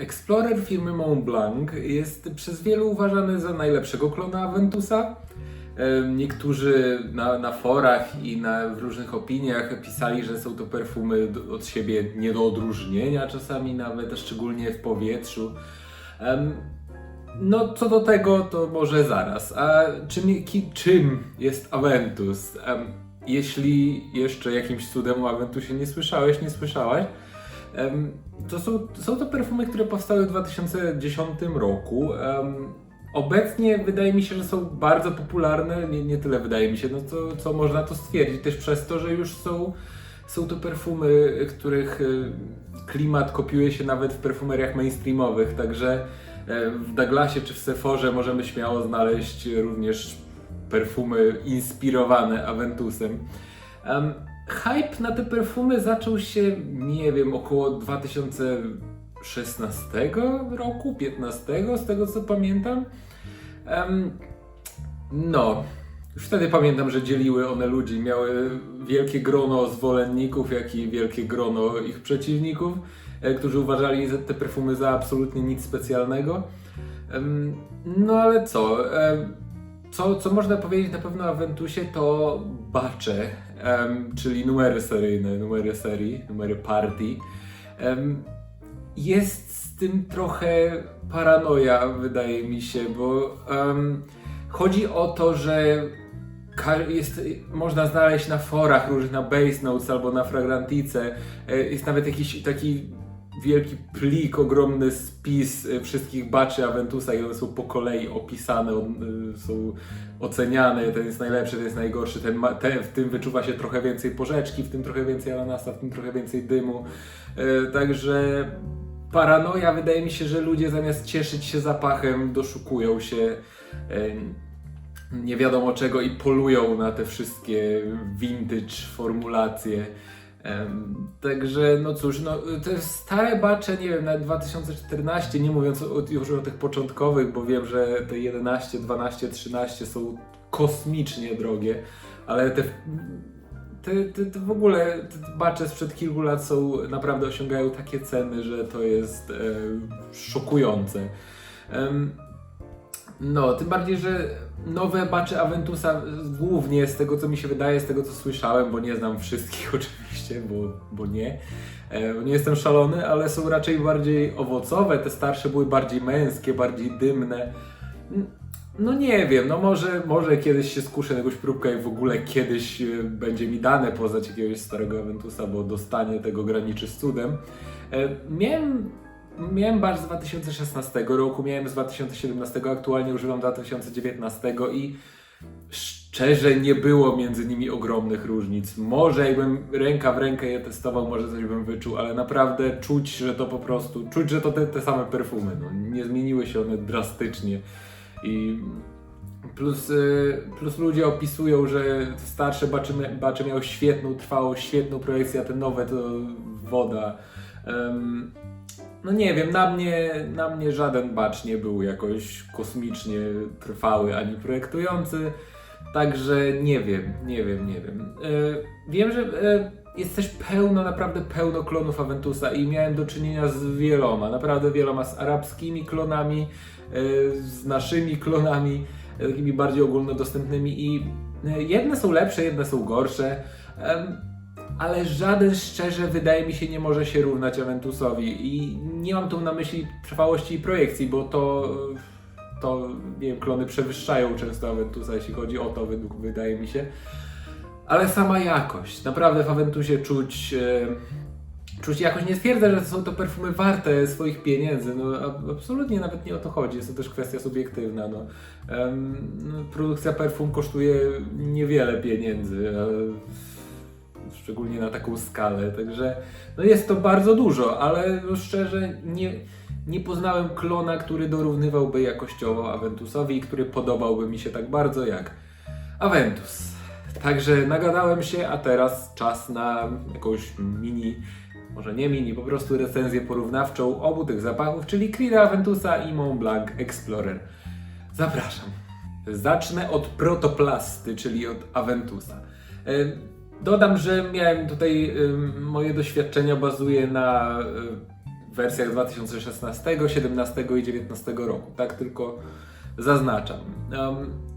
Explorer firmy Montblanc jest przez wielu uważany za najlepszego klona Aventusa. Em, Niektórzy na, na forach i na, w różnych opiniach pisali, że są to perfumy od siebie nie do odróżnienia, czasami nawet, szczególnie w powietrzu. No, co do tego, to może zaraz. A czym, ki, czym jest Aventus? Jeśli jeszcze jakimś cudem o Aventusie nie słyszałeś, nie słyszałaś, to są, są to perfumy, które powstały w 2010 roku. Obecnie wydaje mi się, że są bardzo popularne, nie, nie tyle wydaje mi się, no to, co można to stwierdzić też przez to, że już są, są to perfumy, których y, klimat kopiuje się nawet w perfumeriach mainstreamowych, także e, w Douglasie czy w Sephorze możemy śmiało znaleźć również perfumy inspirowane Aventusem. Em, hype na te perfumy zaczął się, nie wiem, około 2016 roku, 15, z tego co pamiętam. Em, no, już wtedy pamiętam, że dzieliły one ludzi. Miały wielkie grono zwolenników, jak i wielkie grono ich przeciwników, e, którzy uważali te perfumy za absolutnie nic specjalnego. No ale co? Co, co można powiedzieć na pewno o Aventusie to bacze, em, czyli numery seryjne, numery serii, numery party. Em, jest z tym trochę paranoja, wydaje mi się, bo em, chodzi o to, że jest, można znaleźć na forach różnych, na Base Notes albo na Fragrantice, e, jest nawet jakiś taki wielki plik, ogromny spis e, wszystkich baczy Aventusa i one są po kolei opisane, e, są oceniane, ten jest najlepszy, ten jest najgorszy, ten, ma, w tym wyczuwa się trochę więcej porzeczki, w tym trochę więcej ananasa, w tym trochę więcej dymu. E, Także paranoja, wydaje mi się, że ludzie zamiast cieszyć się zapachem, doszukują się nie wiadomo czego i polują na te wszystkie vintage formulacje. Także no cóż, no, te stare bacze, nie wiem, na 2014, nie mówiąc już o tych początkowych, bo wiem, że te 11, 12, 13 są kosmicznie drogie, ale te, te, te, te w ogóle te bacze sprzed kilku lat są, naprawdę osiągają takie ceny, że to jest e, szokujące. No, tym bardziej, że nowe bacze Aventusa, głównie z tego co mi się wydaje, z tego co słyszałem, bo nie znam wszystkich oczywiście, bo, bo nie, e, nie jestem szalony, ale są raczej bardziej owocowe, te starsze były bardziej męskie, bardziej dymne. No nie wiem, no może, może kiedyś się skuszę na jakąś próbkę i w ogóle kiedyś e, będzie mi dane poznać jakiegoś starego Aventusa, bo dostanie tego graniczy z cudem. E, Miałem Miałem bar z 2016 roku, miałem z 2017, aktualnie używam 2019 i szczerze nie było między nimi ogromnych różnic. Może jakbym ręka w rękę je testował, może coś bym wyczuł, ale naprawdę czuć, że to po prostu, czuć, że to te, te same perfumy. No, nie zmieniły się one drastycznie. I plus, y, plus ludzie opisują, że starsze bacze, bacze miały świetną trwałość, świetną projekcję, a te nowe to woda. Em, no nie wiem, na mnie, na mnie żaden bacz nie był jakoś kosmicznie trwały ani projektujący, także nie wiem, nie wiem, nie wiem. E, wiem, że e, jest też pełno, naprawdę pełno klonów Aventusa i miałem do czynienia z wieloma, naprawdę wieloma, z arabskimi klonami, e, z naszymi klonami, takimi bardziej ogólnodostępnymi i jedne są lepsze, jedne są gorsze. Ale żaden szczerze wydaje mi się nie może się równać Aventusowi i nie mam tu na myśli trwałości i projekcji, bo to, to nie wiem, klony przewyższają często Aventusa, jeśli chodzi o to, według, wydaje mi się. Ale sama jakość, naprawdę w Aventusie czuć, e, czuć jakość. Nie twierdzę, że są to perfumy warte swoich pieniędzy, no absolutnie nawet nie o to chodzi, jest to też kwestia subiektywna. No. No, produkcja perfum kosztuje niewiele pieniędzy, a szczególnie na taką skalę, także no jest to bardzo dużo, ale no szczerze nie, nie poznałem klona, który dorównywałby jakościowo Aventusowi i który podobałby mi się tak bardzo jak Aventus. Także nagadałem się, a teraz czas na jakąś mini, może nie mini, po prostu recenzję porównawczą obu tych zapachów, czyli Creed'a Aventusa i Mont Blanc Explorer. Zapraszam. Zacznę od protoplasty, czyli od Aventusa. Dodam, że miałem tutaj, moje doświadczenia bazuje na y, wersjach 2016, 17 i 19 roku. Tak tylko zaznaczam.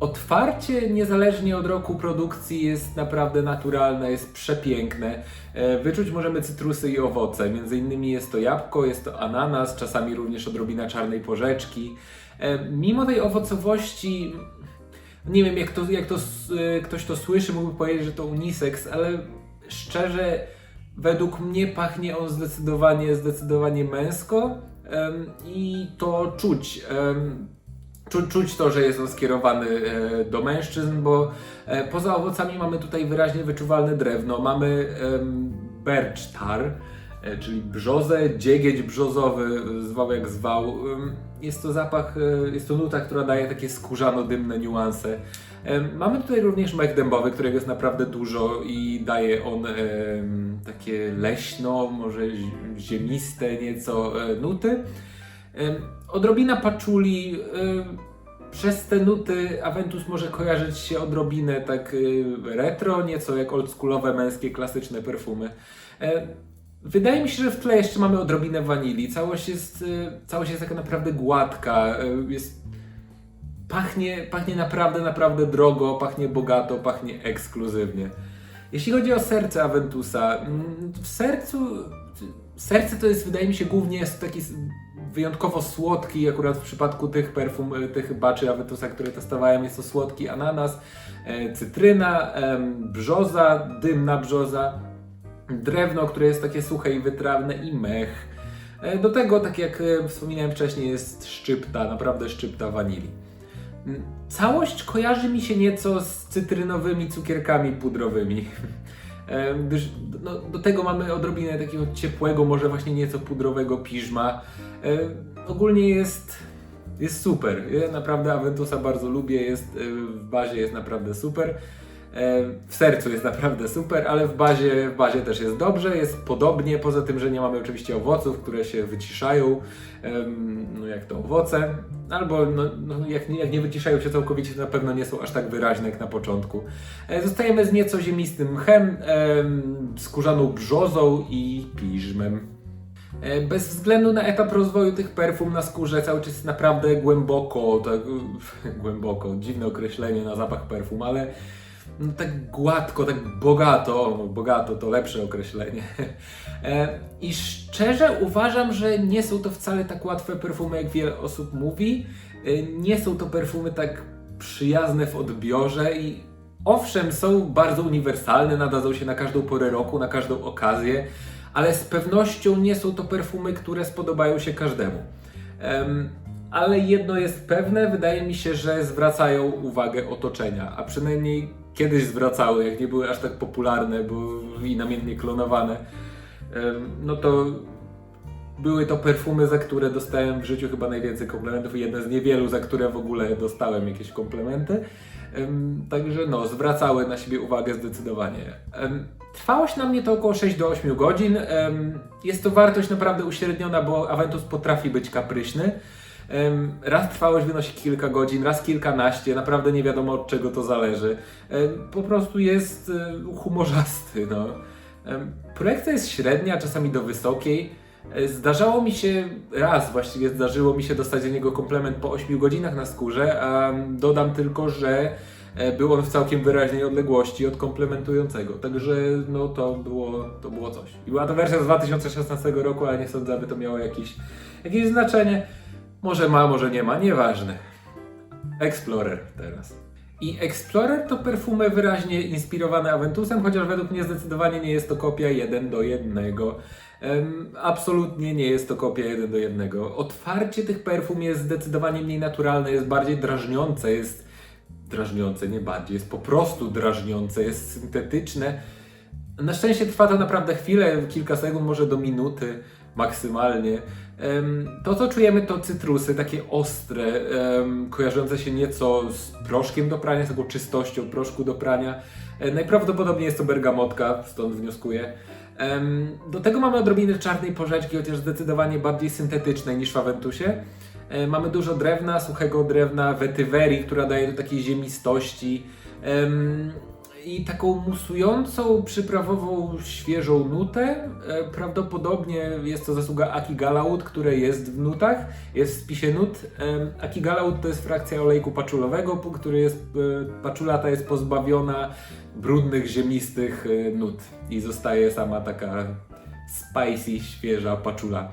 Otwarcie, niezależnie od roku produkcji, jest naprawdę naturalne, jest przepiękne. E, Wyczuć możemy cytrusy i owoce. Między innymi jest to jabłko, jest to ananas, czasami również odrobina czarnej porzeczki. E, Mimo tej owocowości, nie wiem jak, to, jak to, e, ktoś to słyszy, mógłby powiedzieć, że to unisex, ale szczerze, według mnie pachnie on zdecydowanie, zdecydowanie męsko i to czuć. Czu, czuć to, że jest on skierowany e, do mężczyzn, bo e, poza owocami mamy tutaj wyraźnie wyczuwalne drewno. Mamy e, czyli brzozę, dziegieć brzozowy, e, zwał jak zwał. Jest to zapach, e, jest to nuta, która daje takie skórzano-dymne niuanse. Mamy tutaj również mech dębowy, którego jest naprawdę dużo i daje on takie leśno, może zi- ziemiste nieco e, nuty. Odrobina paczuli. Przez te nuty Aventus może kojarzyć się odrobinę tak retro, nieco jak oldschoolowe, męskie, klasyczne perfumy. Wydaje mi się, że w tle jeszcze mamy odrobinę wanilii. Całość jest, y, całość jest taka naprawdę gładka. y, Jest, pachnie, pachnie naprawdę, naprawdę drogo, pachnie bogato, pachnie ekskluzywnie. Jeśli chodzi o serce Aventusa, mm, w sercu. Serce to jest, wydaje mi się, głównie jest taki wyjątkowo słodki, akurat w przypadku tych perfum, e, tych baczy Aventusa, które testowałem, jest to słodki ananas, e, cytryna, brzoza, dymna brzoza, drewno, które jest takie suche i wytrawne i mech. E, Do tego, tak jak e, wspominałem wcześniej, jest szczypta, naprawdę szczypta wanilii. Mm, Całość kojarzy mi się nieco z cytrynowymi cukierkami pudrowymi. E, Gdyż no, do tego mamy odrobinę takiego ciepłego, może właśnie nieco pudrowego piżma. Ogólnie jest, jest super. Ja naprawdę Aventusa bardzo lubię, jest, w bazie jest naprawdę super. E, W sercu jest naprawdę super, ale w bazie, w bazie też jest dobrze, jest podobnie, poza tym, że nie mamy oczywiście owoców, które się wyciszają, no jak to owoce, albo no, no jak, nie, jak nie wyciszają się całkowicie, to na pewno nie są aż tak wyraźne jak na początku. E, Zostajemy z nieco ziemistym mchem, em, skórzaną brzozą i piżmem. E, Bez względu na etap rozwoju tych perfum na skórze cały czas naprawdę głęboko, tak głęboko, dziwne określenie na zapach perfum, ale no, tak gładko, tak bogato, no, bogato to lepsze określenie. E, I szczerze uważam, że nie są to wcale tak łatwe perfumy, jak wiele osób mówi. E, Nie są to perfumy tak przyjazne w odbiorze i owszem, są bardzo uniwersalne, nadadzą się na każdą porę roku, na każdą okazję, ale z pewnością nie są to perfumy, które spodobają się każdemu. Em, ale jedno jest pewne, wydaje mi się, że zwracają uwagę otoczenia, a przynajmniej kiedyś zwracały, jak nie były aż tak popularne bo i namiętnie klonowane. No to były to perfumy, za które dostałem w życiu chyba najwięcej komplementów i jedne z niewielu, za które w ogóle dostałem jakieś komplementy. Em, Także no, zwracały na siebie uwagę zdecydowanie. Trwałość na mnie to około 6 do 8 godzin. Jest to wartość naprawdę uśredniona, bo Aventus potrafi być kapryśny. Raz trwałość wynosi kilka godzin, raz kilkanaście, naprawdę nie wiadomo od czego to zależy. Po prostu jest e, humorzasty. No. Projekcja jest średnia, czasami do wysokiej. E, Zdarzało mi się, raz właściwie zdarzyło mi się dostać do niego komplement po 8 godzinach na skórze, a dodam tylko, że e, był on w całkiem wyraźnej odległości od komplementującego, także no to było, to było coś. I była to wersja z 2016 roku, ale nie sądzę, aby to miało jakieś, jakieś znaczenie. Może ma, może nie ma, nieważne. Explorer teraz. I Explorer to perfumy wyraźnie inspirowane Aventusem, chociaż według mnie zdecydowanie nie jest to kopia jeden do jednego. Em, absolutnie nie jest to kopia jeden do jednego. Otwarcie tych perfum jest zdecydowanie mniej naturalne, jest bardziej drażniące, jest drażniące, nie bardziej, jest po prostu drażniące, jest syntetyczne. Na szczęście trwa to naprawdę chwilę, kilka sekund, może do minuty maksymalnie. To, co czujemy, to cytrusy, takie ostre, kojarzące się nieco z proszkiem do prania, z taką czystością proszku do prania. E, Najprawdopodobniej jest to bergamotka, stąd wnioskuję. Do tego mamy odrobinę czarnej porzeczki, chociaż zdecydowanie bardziej syntetycznej niż w Aventusie. E, Mamy dużo drewna, suchego drewna, wetywerii, która daje do takiej ziemistości. I taką musującą, przyprawową, świeżą nutę. E, Prawdopodobnie jest to zasługa Aki Galaud, które jest w nutach, jest w spisie nut. E, Aki Galaud to jest frakcja olejku paczulowego, który jest, e, paczula ta jest pozbawiona brudnych, ziemistych nut i zostaje sama taka spicy, świeża paczula.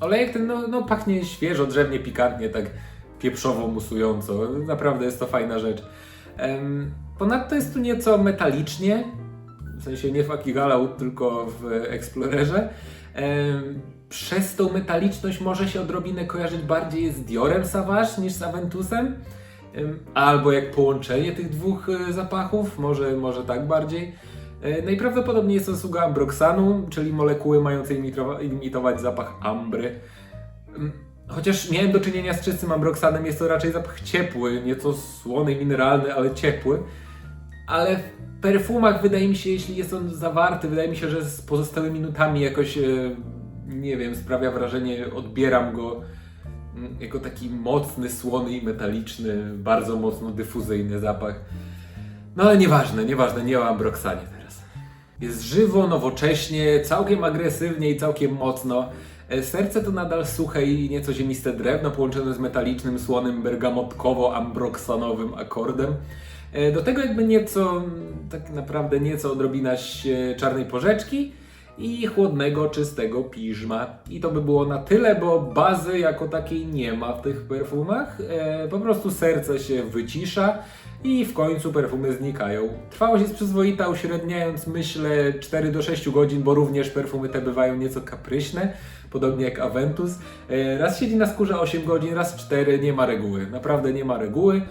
Olejek ten no, no, pachnie świeżo, drzewnie, pikantnie, tak pieprzowo, musująco. Naprawdę jest to fajna rzecz. Ponadto jest tu nieco metalicznie, w sensie nie w Akigalau, tylko w Explorerze. Przez tą metaliczność może się odrobinę kojarzyć bardziej z Diorem Savage niż z Aventusem. Em, Albo jak połączenie tych dwóch e, zapachów, może, może tak bardziej. E, Najprawdopodobniej jest to zasługa ambroxanu, czyli molekuły mającej imitowa- imitować zapach ambry. Chociaż miałem do czynienia z czystym ambroxanem, jest to raczej zapach ciepły, nieco słony, mineralny, ale ciepły. Ale w perfumach wydaje mi się, jeśli jest on zawarty, wydaje mi się, że z pozostałymi nutami jakoś, e, nie wiem, sprawia wrażenie, odbieram go mm, jako taki mocny, słony i metaliczny, bardzo mocno dyfuzyjny zapach. No ale nieważne, nieważne, nie o ambroxanie teraz. Jest żywo, nowocześnie, całkiem agresywnie i całkiem mocno. E, Serce to nadal suche i nieco ziemiste drewno połączone z metalicznym, słonym, bergamotkowo-ambroksanowym akordem. E, Do tego jakby nieco, tak naprawdę nieco odrobina ś- czarnej porzeczki i chłodnego, czystego piżma. I to by było na tyle, bo bazy jako takiej nie ma w tych perfumach. E, po prostu serce się wycisza i w końcu perfumy znikają. Trwałość jest przyzwoita, uśredniając myślę 4 do 6 godzin, bo również perfumy te bywają nieco kapryśne, podobnie jak Aventus. E, Raz siedzi na skórze 8 godzin, raz 4, nie ma reguły. Naprawdę nie ma reguły.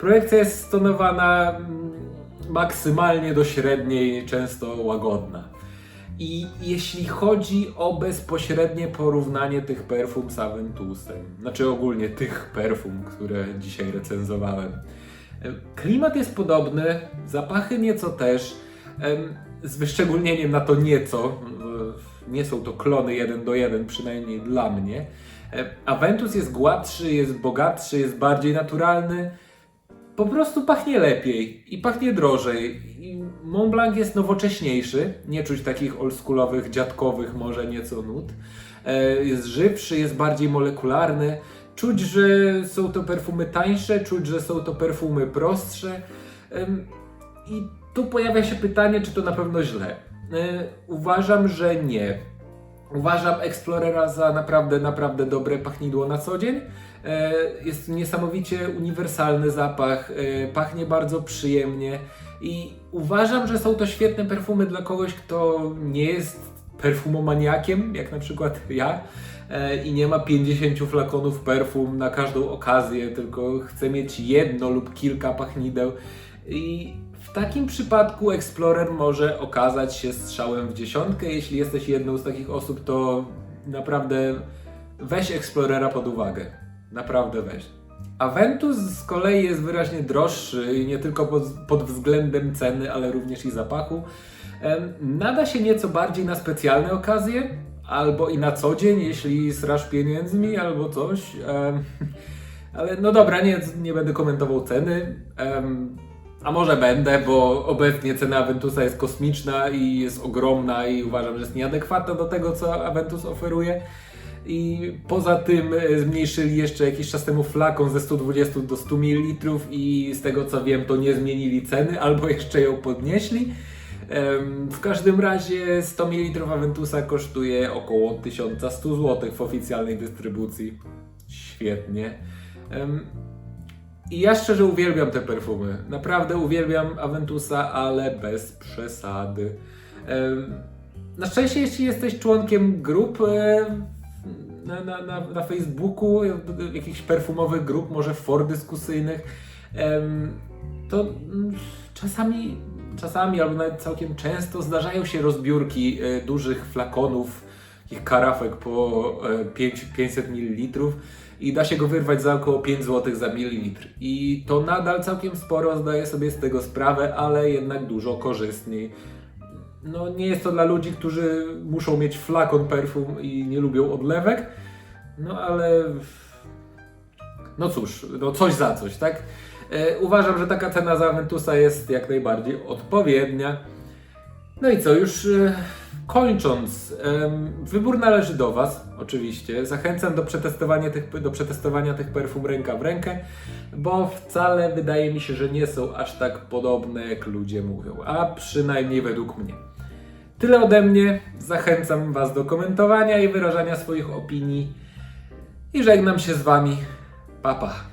Projekcja jest stonowana mm, maksymalnie do średniej, często łagodna. I jeśli chodzi o bezpośrednie porównanie tych perfum z Aventusem, znaczy ogólnie tych perfum, które dzisiaj recenzowałem, em, klimat jest podobny, zapachy nieco też, z wyszczególnieniem na to nieco, nie są to klony jeden do jeden, przynajmniej dla mnie. Aventus jest gładszy, jest bogatszy, jest bardziej naturalny, po prostu pachnie lepiej i pachnie drożej. I Mont Blanc jest nowocześniejszy, nie czuć takich oldschoolowych, dziadkowych może nieco nut. E, Jest żywszy, jest bardziej molekularny. Czuć, że są to perfumy tańsze, czuć, że są to perfumy prostsze. I tu pojawia się pytanie, czy to na pewno źle. E, Uważam, że nie. Uważam Explorera za naprawdę, naprawdę dobre pachnidło na co dzień. E, Jest niesamowicie uniwersalny zapach, e, pachnie bardzo przyjemnie i uważam, że są to świetne perfumy dla kogoś, kto nie jest perfumomaniakiem, jak na przykład ja, e, i nie ma 50 flakonów perfum na każdą okazję, tylko chce mieć jedno lub kilka pachnideł. I w takim przypadku Explorer może okazać się strzałem w dziesiątkę. Jeśli jesteś jedną z takich osób, to naprawdę weź Explorera pod uwagę. Naprawdę weź. Aventus z kolei jest wyraźnie droższy nie tylko pod, pod względem ceny, ale również i zapachu. Nada się nieco bardziej na specjalne okazje, albo i na co dzień, jeśli srasz pieniędzmi, albo coś. Ale no dobra, nie, nie będę komentował ceny. A może będę, bo obecnie cena Aventusa jest kosmiczna i jest ogromna i uważam, że jest nieadekwatna do tego, co Aventus oferuje. I poza tym e, zmniejszyli jeszcze jakiś czas temu flakon ze 120 do 100 ml i z tego co wiem, to nie zmienili ceny albo jeszcze ją podnieśli. W każdym razie 100 ml Aventusa kosztuje około 1100 zł w oficjalnej dystrybucji. Świetnie. I ja szczerze uwielbiam te perfumy. Naprawdę uwielbiam Aventusa, ale bez przesady. Na szczęście, jeśli jesteś członkiem grup e, na, na, na, na Facebooku, e, jakichś perfumowych grup, może for dyskusyjnych, to mm, czasami, czasami albo nawet całkiem często zdarzają się rozbiórki e, dużych flakonów, takich karafek po e, 5, 500 ml i da się go wyrwać za około 5 zł za mililitr. I to nadal całkiem sporo, zdaję sobie z tego sprawę, ale jednak dużo korzystniej. No nie jest to dla ludzi, którzy muszą mieć flakon perfum i nie lubią odlewek, no ale no cóż, no coś za coś, tak? E, uważam, że taka cena za Aventusa jest jak najbardziej odpowiednia. No i co, już e, kończąc, wybór należy do Was, oczywiście. Zachęcam do przetestowania, tych, do przetestowania tych perfum ręka w rękę, bo wcale wydaje mi się, że nie są aż tak podobne, jak ludzie mówią, a przynajmniej według mnie. Tyle ode mnie. Zachęcam Was do komentowania i wyrażania swoich opinii. I żegnam się z Wami. Pa, pa.